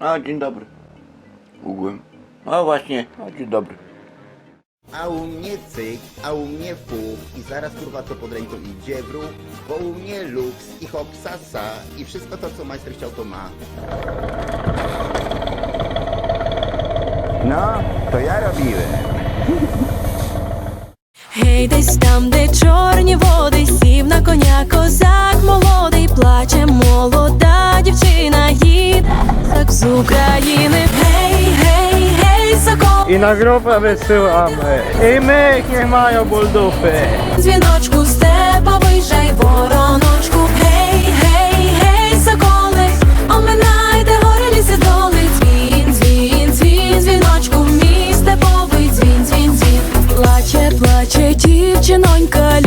A, dzień dobry. Ugłem. A właśnie, a dzień dobry. A u mnie cyk, a u mnie fuch i zaraz kurwa co pod ręką idzie w ruch, bo u mnie luks i hop sasa i wszystko to co majster chciał to ma. No, to ja robiłem. Гей, десь там, де чорні води, сів на коня козак молодий, України. Гей, гей, гей, закон. І на група висилами. І ми кімаю бульдупи. Дзвіночку з теба вижай вороночку. Гей, гей, гей, заколи. Оминайте гори ліси доли. Дзвін, дзвін, дзвін, дзвіночку. Мій степовий дзвін, дзвін, дзвін. Плаче, плаче дівчинонька